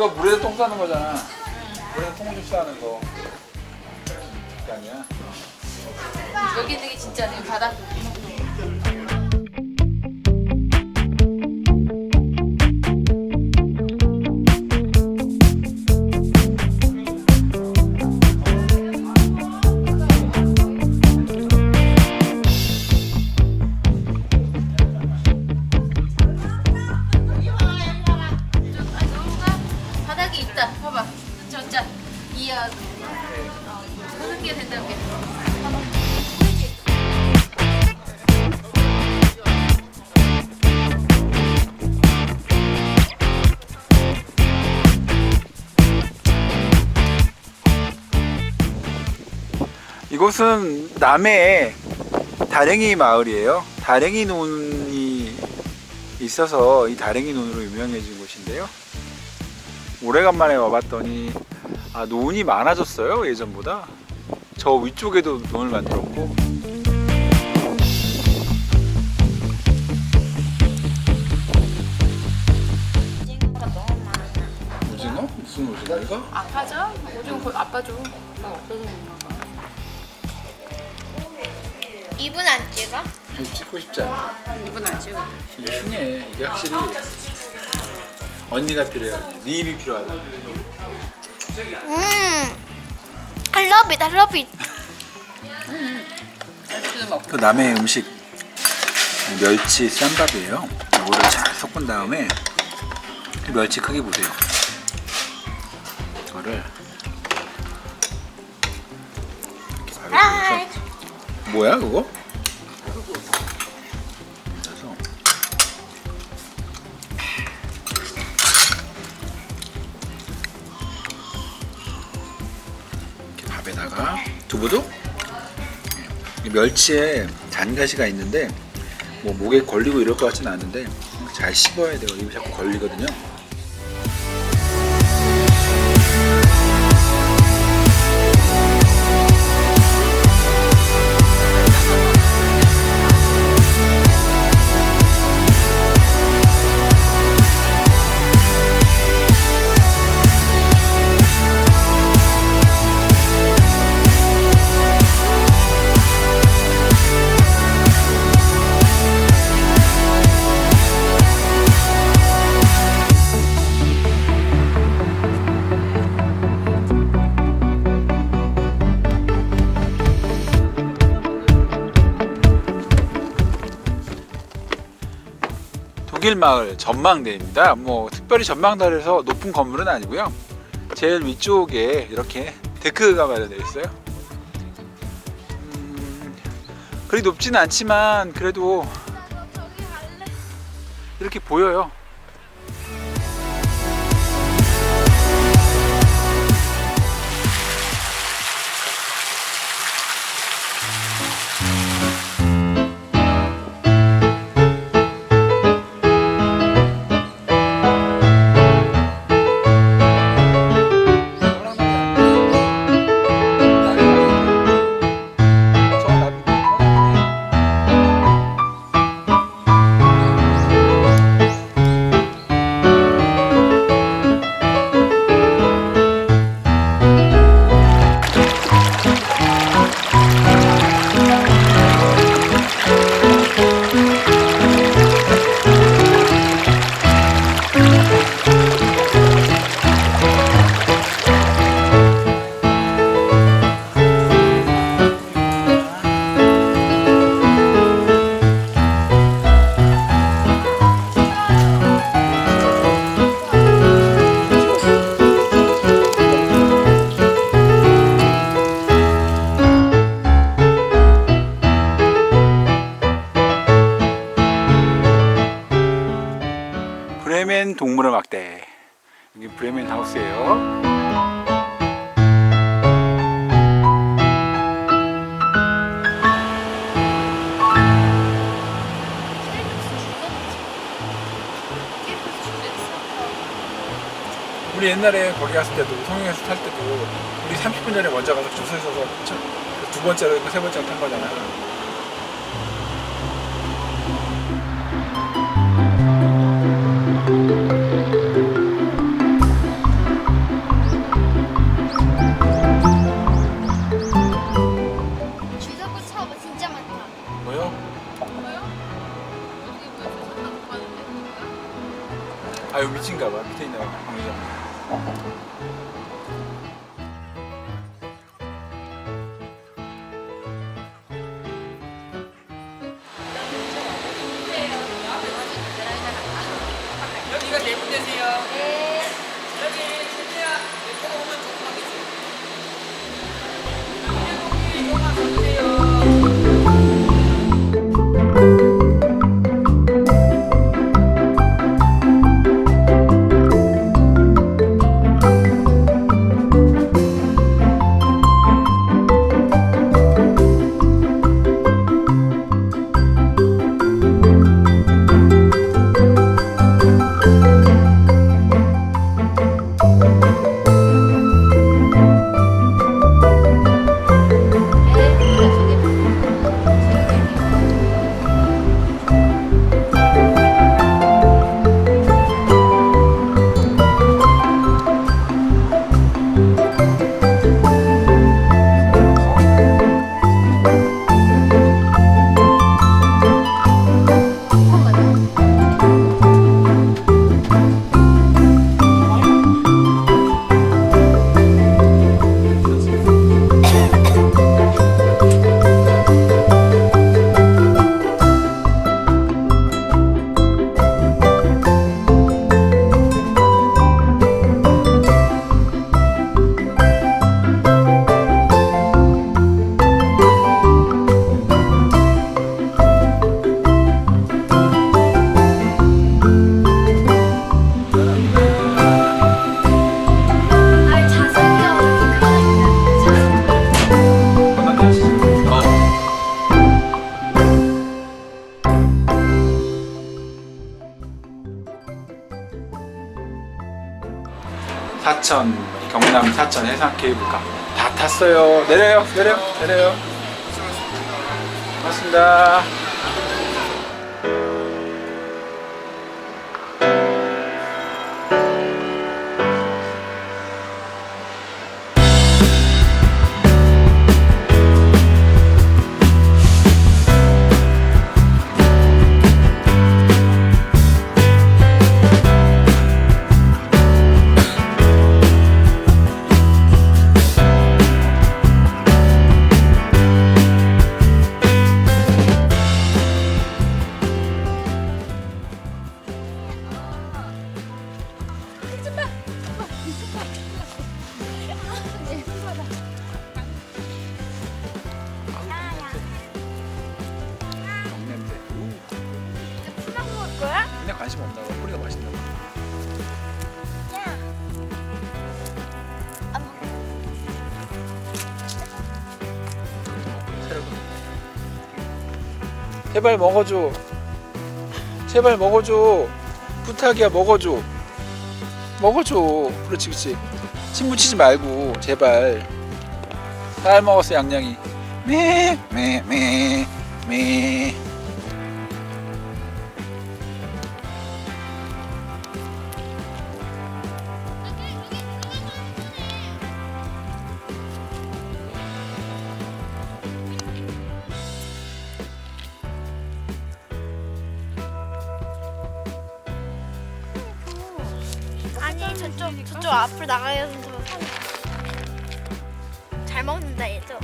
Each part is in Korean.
이거 물에서 똥 싸는 거잖아. 물에서 똥좀 싸는 거. 그게 아니야. 여기 있는 게 진짜 내 바닥. 무슨 게 된다고. 이곳은 남해의 다랭이 마을이에요. 다랭이 논이 있어서 이 다랭이 논으로 유명해진 곳인데요. 오래간만에 와봤더니 아, 논이 많아졌어요 예전보다. 저 위쪽에도 논을 만들었고. 오징어가 너무 많아. 오징어? 무슨 오징어 이거? 아파져? 오징어 거의 먹나 봐. 입은 안 찍어? 찍고 싶지 않아. 이분 안 찍어. 이게 흉해. 이게 확실히 언니가 필요해. 네 입이 필요하다. 음. I love it. I love it. 먹고. 그 남해 음식 멸치 쌈밥이에요. 이거를 잘 섞은 다음에 이 멸치 크기 보세요. 이거를 이렇게 아, 가위로 뭐야 그거? 밥에다가 두부도 이 멸치에 잔가시가 있는데 뭐 목에 걸리고 이럴 것 같지는 않은데 잘 씹어야 돼요. 입이 자꾸 걸리거든요. 독일 마을 전망대입니다. 뭐 특별히 전망대라서 높은 건물은 아니고요. 제일 위쪽에 이렇게 데크가 마련되어 있어요. 음, 그리 높지는 않지만 그래도 이렇게 보여요. 동물원학대 여기 브레멘 하우스예요. 우리 옛날에 거기 갔을 때도 성형에서 탈 때도 우리 30분 전에 먼저 가서 줄서 첫- 두 번째로 있고 세 번째로 탄 거잖아. 아 케이블카 다 탔어요. 내려요 내려 내려요. 고맙습니다 관심 없나 봐 뿌리가 맛있나 봐. 제발 먹어줘. 제발 먹어줘. 부탁이야 먹어줘. 먹어줘. 그렇지 그렇지. 침 묻히지 말고 제발. 잘 먹었어 양양이. 메메메메 저쪽 앞으로 나가서 잘 먹는다 얘도.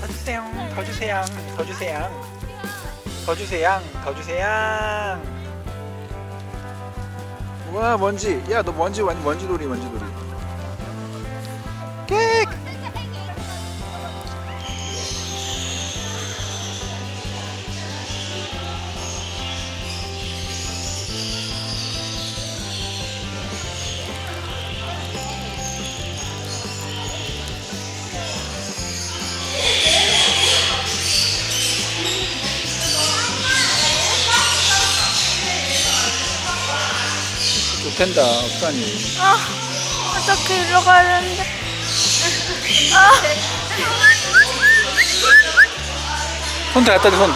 더 주세요. 더 주세요. 더 주세요. 더 주세요. 더 주세요. 우와 먼지. 야 너 먼지 완 먼지 돌이 좋댄다 수산이 아 어떻게 일로 가야 되는데? 아. 손 다 갖다 대손